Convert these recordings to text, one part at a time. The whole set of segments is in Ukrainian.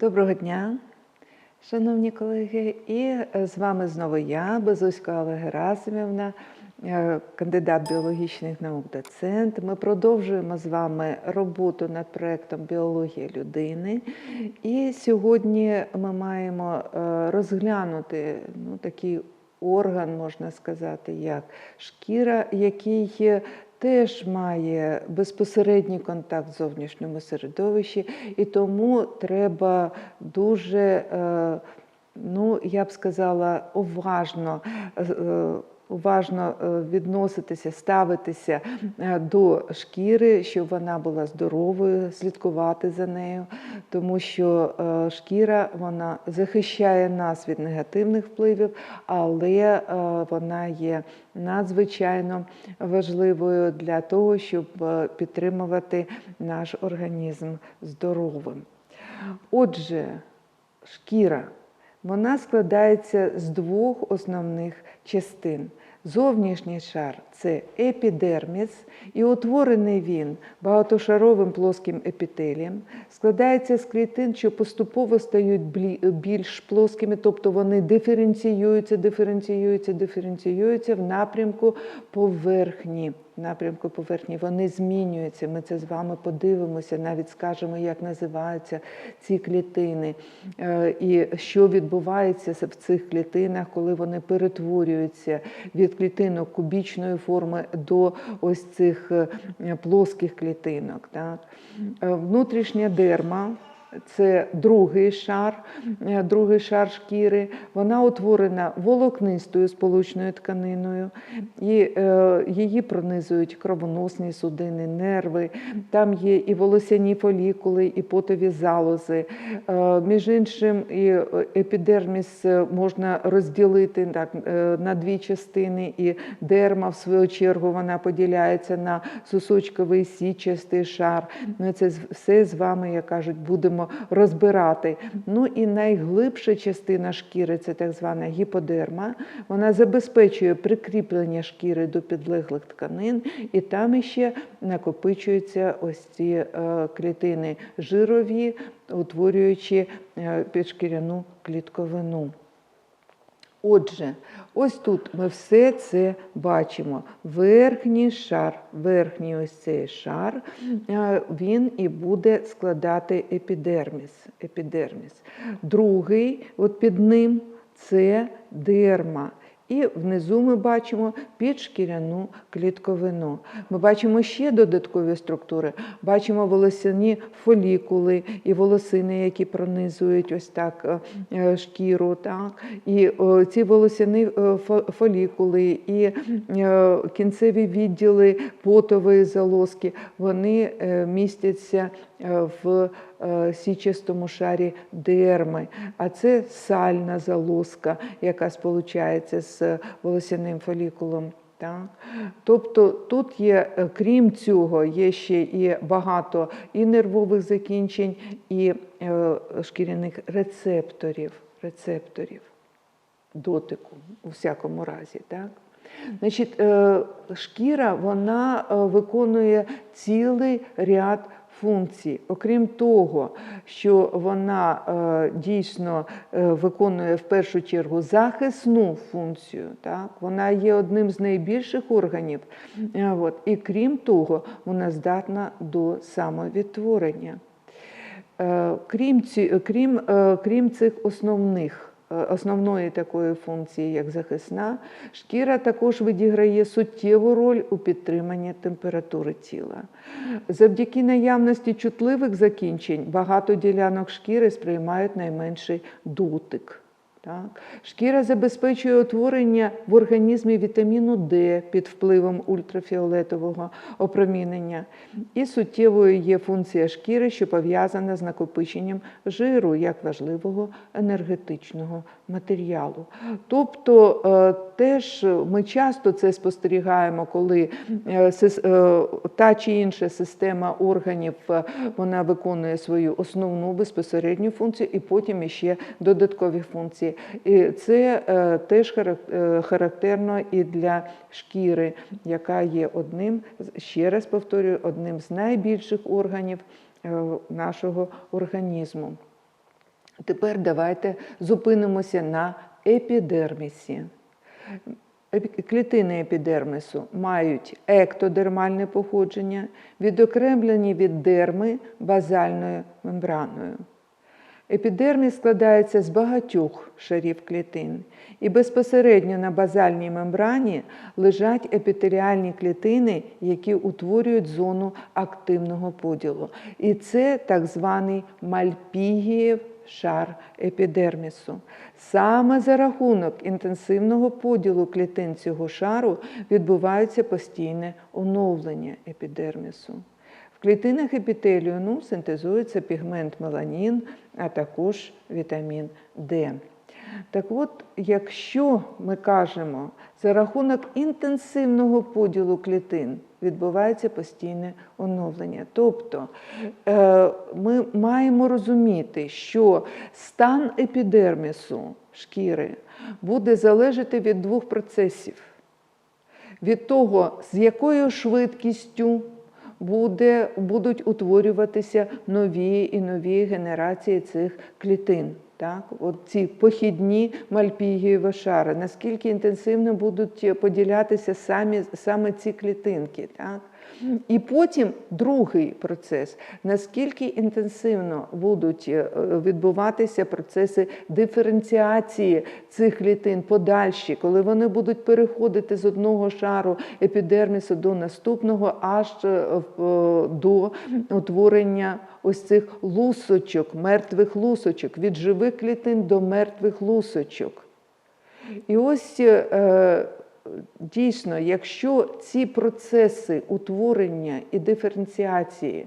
Доброго дня, шановні колеги, і е, з вами знову я, Безуська Олега Герасимівна, е, кандидат біологічних наук, доцент. Ми продовжуємо з вами роботу над проєктом Біологія людини. І сьогодні ми маємо е, розглянути ну, такий орган, можна сказати, як шкіра, який теж має безпосередній контакт з зовнішньому середовищі, і тому треба дуже, е, ну я б сказала, уважно. Уважно е, відноситися, ставитися е, до шкіри, щоб вона була здоровою, слідкувати за нею, тому що е, шкіра вона захищає нас від негативних впливів, але вона є надзвичайно важливою для того, щоб підтримувати наш організм здоровим. Отже, шкіра вона складається з двох основних частин. Зовнішній шар це епідерміс, і утворений він багатошаровим плоским епітелієм, складається з клітин, що поступово стають більш плоскими, тобто вони диференціюються, диференціюються, диференціюються в напрямку поверхні. Напрямку поверхні вони змінюються. Ми це з вами подивимося, навіть скажемо, як називаються ці клітини, е, і що відбувається в цих клітинах, коли вони перетворюються від клітинок кубічної форми до ось цих е, плоских клітинок. Так? Е, Внутрішня дерма. Це другий шар, е, другий шар шкіри. Вона утворена волокнистою сполучною тканиною, і е, її пронизують кровоносні судини, нерви. Там є і волосяні фолікули, і потові залози. Е, між іншим, і е, епідерміс е, можна розділити так, на дві частини, і дерма, в свою чергу, вона поділяється на сосочковий січастий шар. Ми це все з вами, як кажуть, будемо розбирати. Ну і найглибша частина шкіри це так звана гіподерма. Вона забезпечує прикріплення шкіри до підлеглих тканин, і там іще накопичуються ось ці е, клітини жирові, утворюючи е, підшкіряну клітковину. Отже, ось тут ми все це бачимо. Верхній шар, верхній ось цей шар, е, він і буде складати епідерміс. епідерміс. Другий, от під ним, це дерма. І внизу ми бачимо підшкіряну клітковину. Ми бачимо ще додаткові структури. Бачимо волосяні фолікули і волосини, які пронизують ось так е, е, шкіру. Так? І ці волосяні е, фолікули і кінцеві відділи потової залозки, вони містяться в е, січастому шарі дерми, а це сальна залозка, яка сполучається з волосяним фолікулом. Так? Тобто тут є, е, крім цього, є ще і багато і нервових закінчень, і е, шкіряних рецепторів, рецепторів дотику у всякому разі. Так? Значить, шкіра вона виконує цілий ряд функцій. Окрім того, що вона е, дійсно е, виконує в першу чергу захисну функцію, так? вона є одним з найбільших органів. Е, От. І крім того, вона здатна до самовідтворення. Е, Крім, ці, крім, е, крім цих основних, основної такої функції, як захисна, шкіра також відіграє суттєву роль у підтриманні температури тіла. Завдяки наявності чутливих закінчень багато ділянок шкіри сприймають найменший дотик. Так. Шкіра забезпечує утворення в організмі вітаміну Д під впливом ультрафіолетового опромінення. І суттєвою є функція шкіри, що пов'язана з накопиченням жиру як важливого енергетичного матеріалу. Тобто е, теж ми часто це спостерігаємо, коли е, е, та чи інша система органів е, вона виконує свою основну безпосередню функцію і потім іще додаткові функції. І це е, теж е, характерно і для шкіри, яка є одним, ще раз повторюю, одним з найбільших органів е, нашого організму. Тепер давайте зупинимося на епідермісі. Клітини епідермісу мають ектодермальне походження, відокремлені від дерми базальною мембраною. Епідерміс складається з багатьох шарів клітин, і безпосередньо на базальній мембрані лежать епітеріальні клітини, які утворюють зону активного поділу. І це так званий мальпігієв шар епідермісу. Саме за рахунок інтенсивного поділу клітин цього шару відбувається постійне оновлення епідермісу. В клітинах епітелію ну, синтезується пігмент меланін, а також вітамін Д. Так от, якщо ми кажемо, за рахунок інтенсивного поділу клітин відбувається постійне оновлення. Тобто е, ми маємо розуміти, що стан епідермісу шкіри буде залежати від двох процесів від того, з якою швидкістю буде, будуть утворюватися нові і нові генерації цих клітин. Так, от ці похідні мальпігієві шари, наскільки інтенсивно будуть поділятися самі, саме ці клітинки. Так? І потім другий процес, наскільки інтенсивно будуть е, відбуватися процеси диференціації цих клітин подальші, коли вони будуть переходити з одного шару епідермісу до наступного, аж е, е, до утворення ось цих лусочок, мертвих лусочок, від живих клітин до мертвих лусочок. І ось дійсно, якщо ці процеси утворення і диференціації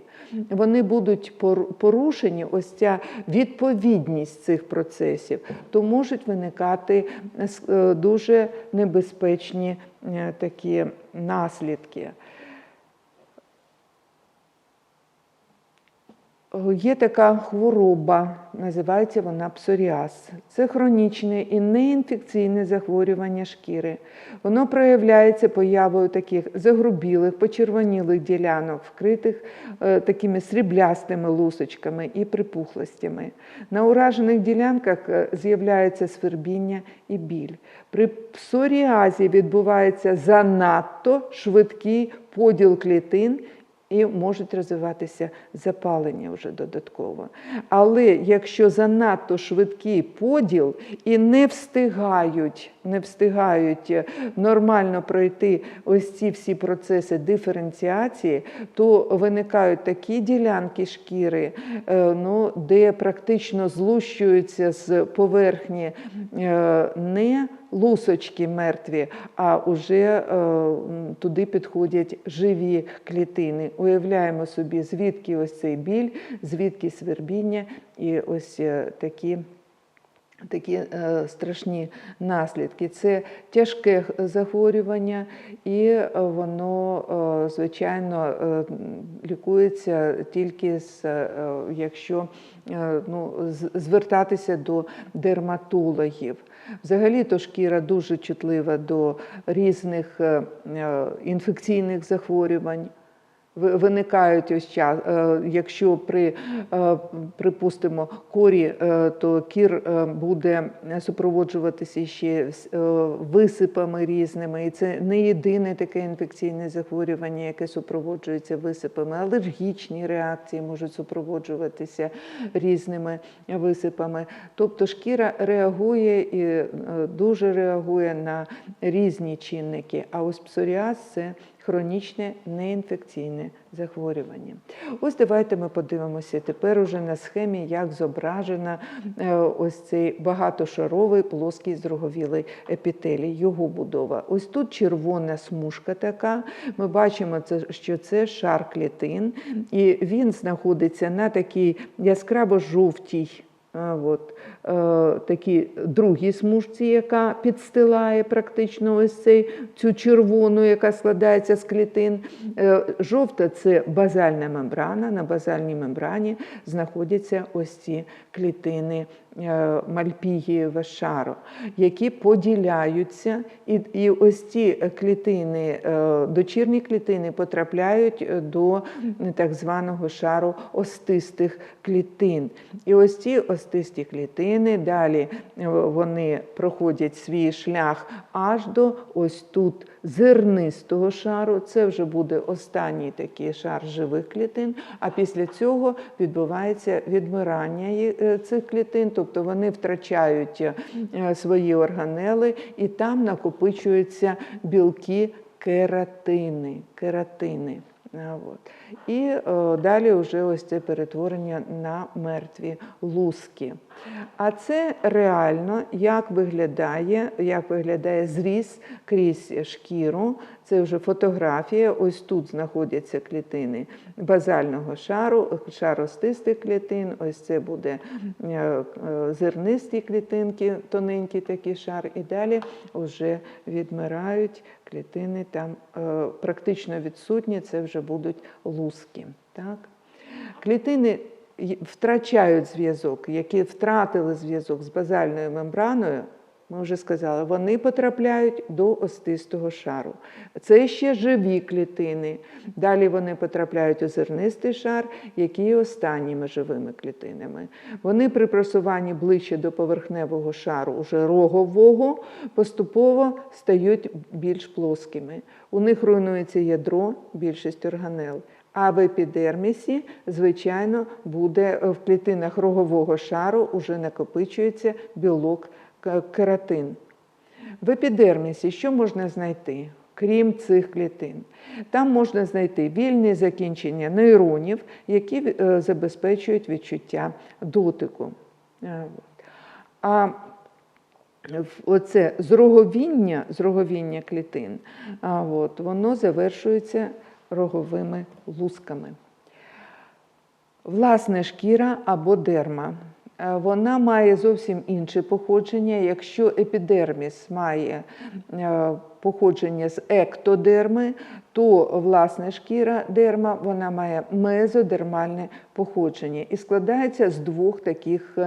вони будуть порушені, ось ця відповідність цих процесів, то можуть виникати е, дуже небезпечні е, такі наслідки. Є така хвороба, називається вона псоріаз. Це хронічне і неінфекційне захворювання шкіри. Воно проявляється появою таких загрубілих, почервонілих ділянок, вкритих е, такими сріблястими лусочками і припухлостями. На уражених ділянках е, з'являється свербіння і біль. При псоріазі відбувається занадто швидкий поділ клітин і можуть розвиватися запалення вже додатково. Але якщо занадто швидкий поділ і не встигають, не встигають е, нормально пройти ось ці всі процеси диференціації, то виникають такі ділянки шкіри, е, ну, де практично злущуються з поверхні е, не лусочки мертві, а вже туди підходять живі клітини. Уявляємо собі, звідки ось цей біль, звідки свербіння і ось такі. Такі е, страшні наслідки. Це тяжке захворювання, і е, воно, е, звичайно, е, лікується тільки з, е, якщо е, ну, звертатися до дерматологів. Взагалі, то шкіра дуже чутлива до різних е, е, інфекційних захворювань. Ви- Виникають ось час, е, якщо при, е, припустимо, корі, е, то кір буде супроводжуватися ще висипами різними. І це не єдине таке інфекційне захворювання, яке супроводжується висипами. Алергічні реакції можуть супроводжуватися різними висипами. Тобто шкіра реагує і дуже реагує на різні чинники. А ось псоріаз це хронічне неінфекційне захворювання. Ось давайте ми подивимося тепер уже на схемі, як зображена е, ось цей багатошаровий плоский здруговілий епітелій, його будова. Ось тут червона смужка така. Ми бачимо, що це шар клітин, і він знаходиться на такій яскраво жовтій. От, такій другій смужці, яка підстилає практично ось цей, цю червону, яка складається з клітин. Е, Жовта це базальна мембрана. На базальній мембрані знаходяться ось ці клітини е, мальпігієва шару, які поділяються, і, і ось ці клітини, е, дочірні клітини потрапляють е, до так званого шару остистих клітин. І ось ці остисті клітини далі е, вони проходять свій шлях аж до ось тут зернистого шару. Це вже буде останній такий шар живих клітин. А після цього відбувається відмирання е, цих клітин, тобто вони втрачають е, свої органели, і там накопичуються білки кератини. кератини. А, От. І о, далі вже ось це перетворення на мертві луски. А це реально, як виглядає, як виглядає зріз крізь шкіру. Це вже фотографія. Ось тут знаходяться клітини базального шару, шар остистих клітин. Ось це буде е, е, зернисті клітинки, тоненький такий шар. І далі вже відмирають клітини там е, практично відсутні, це вже будуть луски. Так? Клітини втрачають зв'язок, які втратили зв'язок з базальною мембраною, ми вже сказали, вони потрапляють до остистого шару. Це ще живі клітини. Далі вони потрапляють у зернистий шар, який є останніми живими клітинами. Вони при просуванні ближче до поверхневого шару, уже рогового, поступово стають більш плоскими. У них руйнується ядро, більшість органел. А в епідермісі, звичайно, буде в клітинах рогового шару уже накопичується білок кератин. В епідермісі що можна знайти? Крім цих клітин, там можна знайти вільні закінчення нейронів, які е, забезпечують відчуття дотику. Е. А оце зроговіння, зроговіння клітин, от, воно завершується роговими лусками. Власне, шкіра або дерма. Е, Вона має зовсім інше походження. Якщо епідерміс має е, походження з ектодерми, то власне шкіра дерма вона має мезодермальне походження і складається з двох таких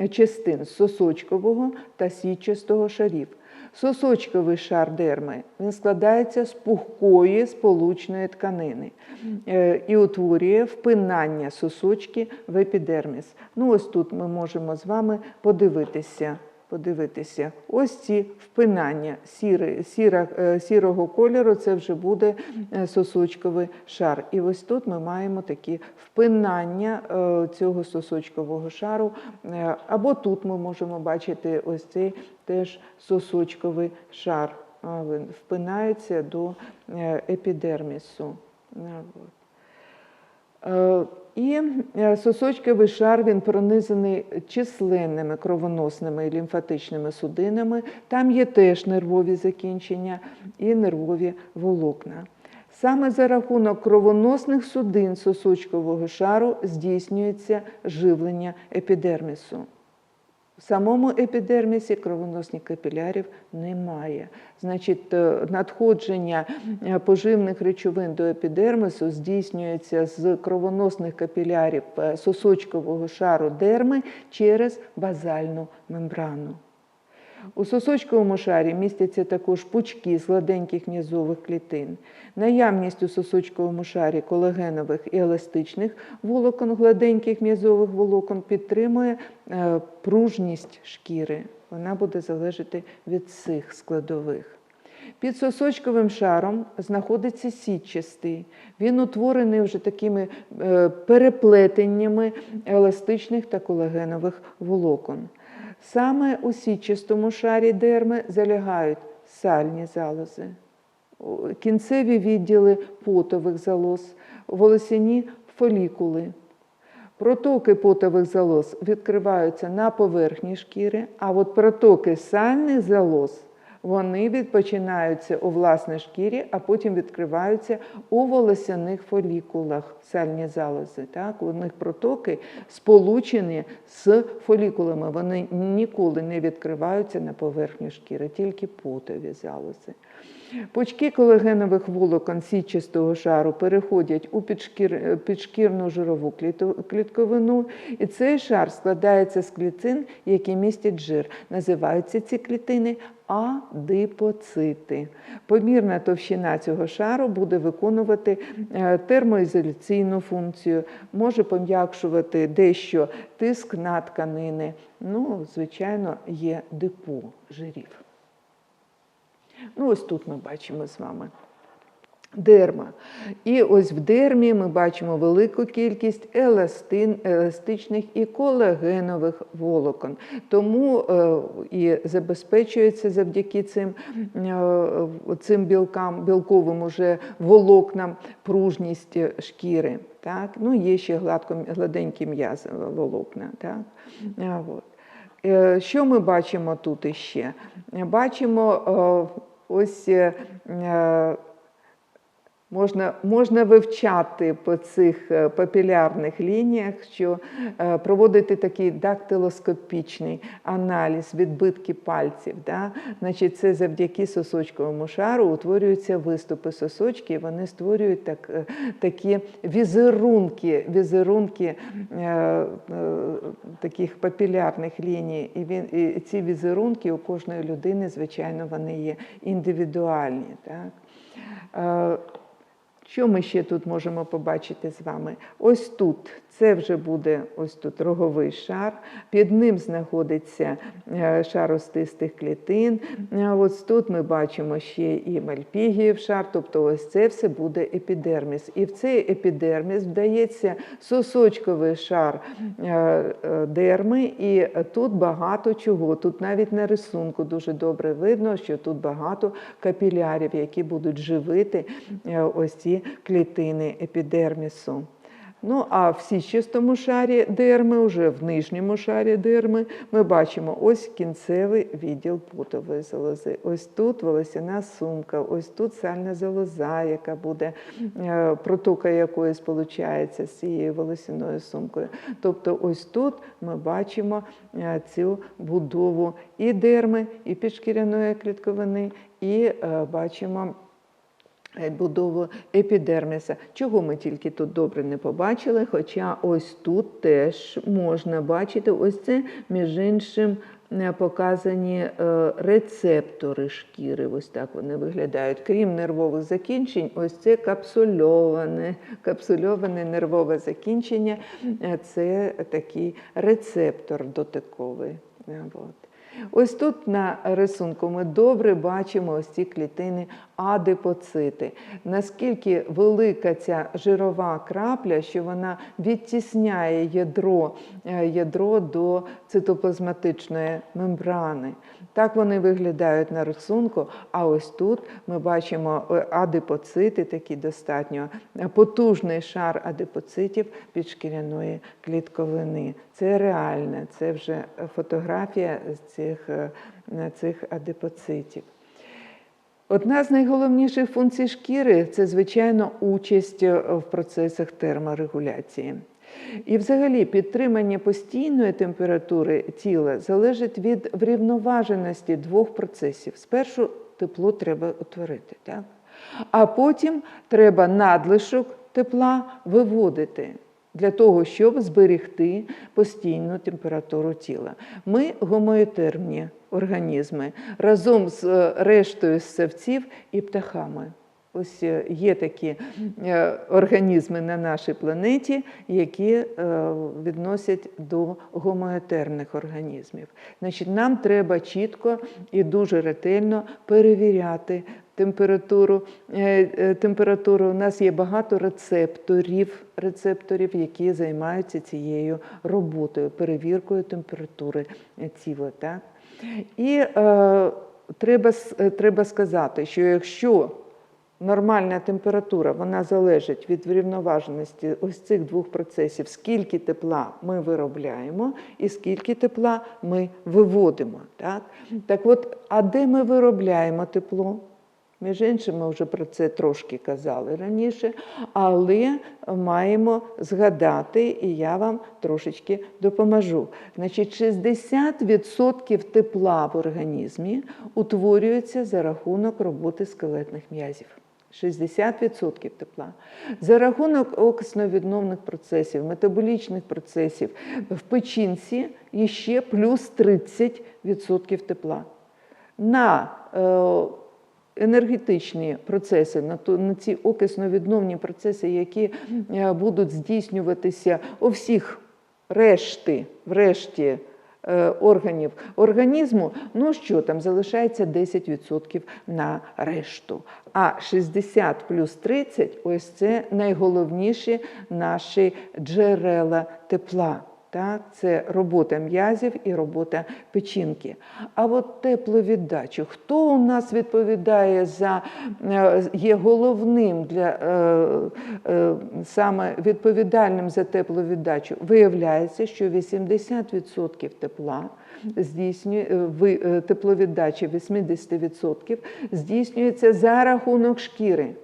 е, частин сосочкового та січастого шарів. Сосочковий шар дерми він складається з пухкої сполучної тканини е, і утворює впинання сосочки в епідерміс. Ну, ось тут ми можемо з вами подивитися. Подивитися, ось ці впинання сіри, сіра, е, сірого кольору, це вже буде е, сосочковий шар. І ось тут ми маємо такі впинання цього сосочкового шару. Або тут ми можемо бачити ось цей теж сосочковий шар. Впинається до е, епідермісу. От. Е, І е, сосочковий шар він пронизаний численними кровоносними і лімфатичними судинами. Там є теж нервові закінчення і нервові волокна. Саме за рахунок кровоносних судин сосочкового шару здійснюється живлення епідермісу. В самому епідермісі кровоносних капілярів немає. Значить, е, надходження е, поживних речовин до епідермісу здійснюється з кровоносних капілярів е, сосочкового шару дерми через базальну мембрану. У сосочковому шарі містяться також пучки гладеньких м'язових клітин. Наявність у сосочковому шарі колагенових і еластичних волокон, гладеньких м'язових волокон підтримує е, пружність шкіри. Вона буде залежати від цих складових. Під сосочковим шаром знаходиться сітчастий. Він утворений вже такими е, переплетеннями еластичних та колагенових волокон. Саме у січистому шарі дерми залягають сальні залози, кінцеві відділи потових залоз, волосяні фолікули. Протоки потових залоз відкриваються на поверхні шкіри, а от протоки сальних залоз Вони відпочинаються у власній шкірі, а потім відкриваються у волосяних фолікулах, сальні залози. Так? У них протоки сполучені з фолікулами. Вони ніколи не відкриваються на поверхню шкіри, тільки потові залози. Пучки колагенових волокон сітчастого шару переходять у підшкір, підшкірну жирову клітковину, і цей шар складається з клітин, які містять жир. Називаються ці клітини адипоцити. Помірна товщина цього шару буде виконувати е, термоізоляційну функцію, може пом'якшувати дещо тиск на тканини. Ну, звичайно, є депо жирів. Ну, ось тут ми бачимо з вами. Дерма. І ось в дермі ми бачимо велику кількість еластин, еластичних і колагенових волокон. Тому е, і забезпечується завдяки цим, е, цим білкам, білковим уже волокнам пружність шкіри. Так? Ну, є ще гладко, гладенькі м'язи волокна. Так? А, от. Е, Що ми бачимо тут іще? Бачимо е, ось е, можна, можна вивчати по цих е, папілярних лініях, що е, проводити такий дактилоскопічний аналіз відбитки пальців. Да? Значить, це завдяки сосочковому шару утворюються виступи сосочки, і вони створюють так, е, такі візерунки, візерунки е, е, таких папілярних ліній. І, він, і ці візерунки у кожної людини, звичайно, вони є індивідуальні. Так? Е, Що ми ще тут можемо побачити з вами? Ось тут це вже буде ось тут роговий шар, під ним знаходиться е, шар остистих клітин. Е, Ось тут ми бачимо ще і мальпігіїв шар, тобто ось це все буде епідерміс. І в цей епідерміс вдається сосочковий шар е, дерми, і тут багато чого. Тут навіть на рисунку дуже добре видно, що тут багато капілярів, які будуть живити ось ці клітини епідермісу. Ну, а в січастому шарі дерми, вже в нижньому шарі дерми, ми бачимо ось кінцевий відділ потової залози. Ось тут волосяна сумка, ось тут сальна залоза, яка буде, е, протока якої сполучається з цією волосяною сумкою. Тобто, ось тут ми бачимо е, цю будову і дерми, і підшкіряної клітковини, і е, бачимо. Е, будову епідерміса. Чого ми тільки тут добре не побачили, хоча ось тут теж можна бачити, ось це, між іншим, е, показані е, рецептори шкіри. Ось так вони виглядають. Крім нервових закінчень, ось це капсульоване, капсульоване нервове закінчення це такий рецептор дотиковий. От. Ось тут на рисунку ми добре бачимо ось ці клітини адипоцити. Наскільки велика ця жирова крапля, що вона відтісняє ядро, е, ядро до цитоплазматичної мембрани. Так вони виглядають на рисунку, а ось тут ми бачимо е, адипоцити, такий достатньо е, потужний шар адипоцитів підшкіряної клітковини. Це реальне, це вже фотографія з цих, е, цих адипоцитів. Одна з найголовніших функцій шкіри це, звичайно, участь е, в процесах терморегуляції. І, взагалі, підтримання постійної температури тіла залежить від врівноваженості двох процесів. Спершу тепло треба утворити, так? а потім треба надлишок тепла виводити для того, щоб зберегти постійну температуру тіла. Ми гомоетермні організми разом з е, рештою ссавців і птахами. Ось е, є такі е, організми на нашій планеті, які е, відносять до гомоетерних організмів. Значить, нам треба чітко і дуже ретельно перевіряти температуру. Температуру. У нас є багато рецепторів, рецепторів, які займаються цією роботою, перевіркою температури тіла. Так? І е, треба, треба сказати, що якщо нормальна температура вона залежить від врівноваженості ось цих двох процесів, скільки тепла ми виробляємо і скільки тепла ми виводимо. Так, так от, а де ми виробляємо тепло? Між іншим, ми вже про це трошки казали раніше, але маємо згадати, і я вам трошечки допоможу. Значить, 60% тепла в організмі утворюється за рахунок роботи скелетних м'язів. 60% тепла. За рахунок окисно-відновних процесів, метаболічних процесів в печінці ще плюс 30% тепла. На е, енергетичні процеси, на, ту, на ці окисно-відновні процеси, які е, будуть здійснюватися у всіх решти, врешті органів організму, ну що там залишається 10% на решту. А 60 плюс 30 ось це найголовніші наші джерела тепла. Так, це робота м'язів і робота печінки. А от тепловіддачу. Хто у нас відповідає за е, є головним для е, е, саме відповідальним за тепловіддачу? Виявляється, що 80% тепла здійснює е, е, тепловіддачі 80% здійснюється за рахунок шкіри.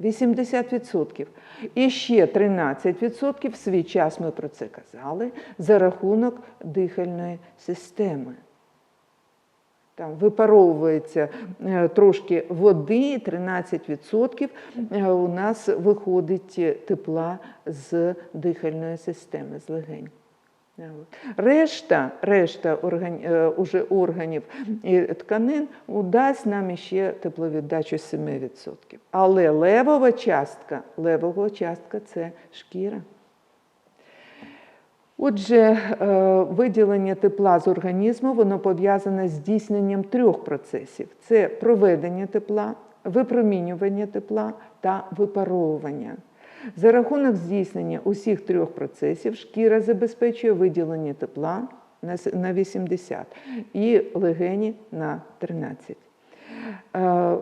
80%. І ще 13% в свій час ми про це казали за рахунок дихальної системи. Там випаровується е, трошки води, 13% е, у нас виходить тепла з дихальної системи, з легень. Решта, решта орган, е, уже органів і тканин дасть нам ще тепловіддачу 7%. Але левова частка, левова частка це шкіра. Отже, е, виділення тепла з організму воно пов'язане з здійсненням трьох процесів: це проведення тепла, випромінювання тепла та випаровування. За рахунок здійснення усіх трьох процесів шкіра забезпечує виділення тепла на 80 і легені на 13. Е,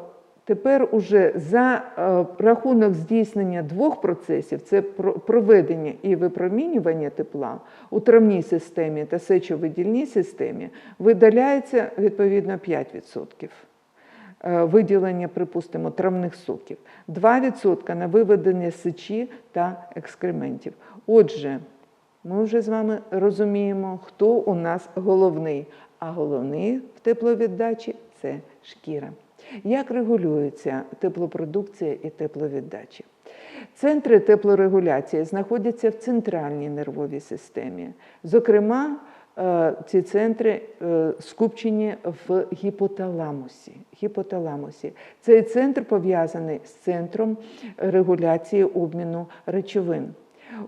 Тепер уже за е, рахунок здійснення двох процесів це проведення і випромінювання тепла у травній системі та сечовидільній системі видаляється відповідно 5% е, виділення, припустимо, травних соків, 2% на виведення сечі та екскрементів. Отже, ми вже з вами розуміємо, хто у нас головний. А головний в тепловіддачі це шкіра. Як регулюється теплопродукція і тепловіддача? Центри теплорегуляції знаходяться в центральній нервовій системі. Зокрема, е, ці центри е, скупчені в гіпоталамусі. гіпоталамусі. Цей центр пов'язаний з центром регуляції обміну речовин.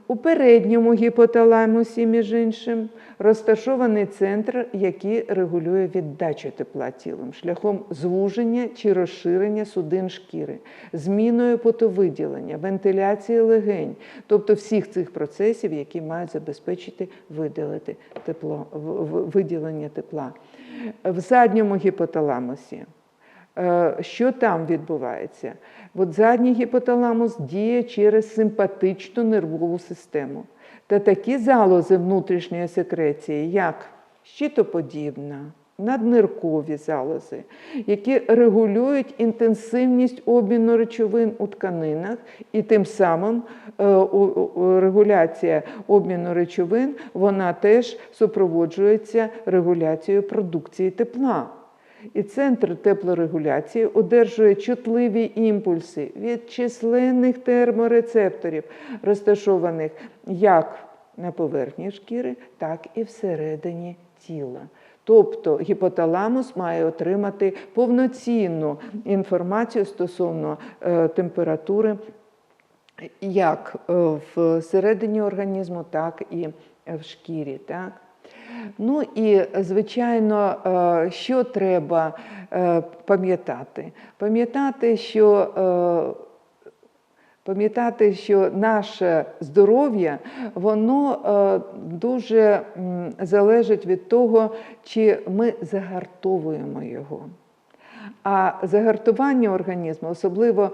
У передньому гіпоталамусі, між іншим, розташований центр, який регулює віддачу тепла тілом шляхом звуження чи розширення судин шкіри, зміною потовиділення, вентиляції легень, тобто всіх цих процесів, які мають забезпечити виділити тепло, виділення тепла. В задньому гіпоталамусі Що там відбувається? От задній гіпоталамус діє через симпатичну нервову систему та такі залози внутрішньої секреції, як щитоподібна, надниркові залози, які регулюють інтенсивність обміну речовин у тканинах, і тим самим е, регуляція обміну речовин вона теж супроводжується регуляцією продукції тепла. І центр теплорегуляції одержує чутливі імпульси від численних терморецепторів, розташованих як на поверхні шкіри, так і всередині тіла. Тобто гіпоталамус має отримати повноцінну інформацію стосовно е, температури як е, всередині організму, так і в шкірі. Так? Ну і, звичайно, е, що треба е, пам'ятати? Пам'ятати, що е, Пам'ятати, що наше здоров'я воно дуже залежить від того, чи ми загартовуємо його. А загартування організму, особливо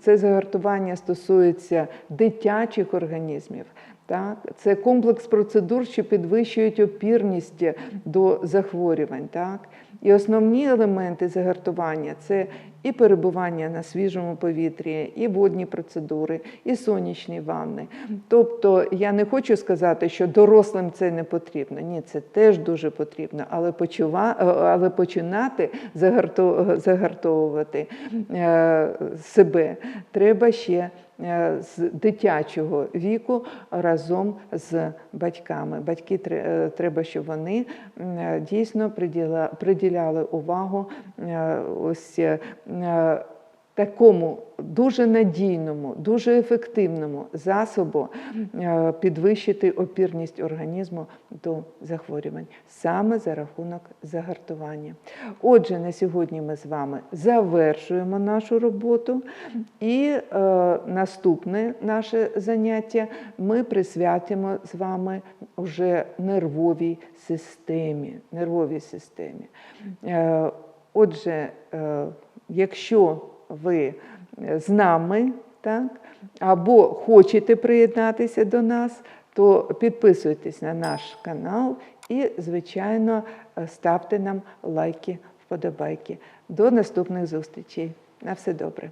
це загартування стосується дитячих організмів. Так, це комплекс процедур, що підвищують опірність до захворювань. Так? І основні елементи загартування це і перебування на свіжому повітрі, і водні процедури, і сонячні ванни. Тобто я не хочу сказати, що дорослим це не потрібно. Ні, це теж дуже потрібно, але, почува... але починати загарто... загартовувати е, себе треба ще з дитячого віку разом з батьками. Батьки е, треба, щоб вони е, дійсно приділяли увагу е, ось е, такому дуже надійному, дуже ефективному засобу е, підвищити опірність організму до захворювань саме за рахунок загартування. Отже, на сьогодні ми з вами завершуємо нашу роботу, і е, наступне наше заняття ми присвятимо з вами вже нервовій системі. Нервовій системі. Е, Отже, е, якщо ви з нами, так, або хочете приєднатися до нас, то підписуйтесь на наш канал і, звичайно, е, ставте нам лайки, вподобайки. До наступних зустрічей. На все добре.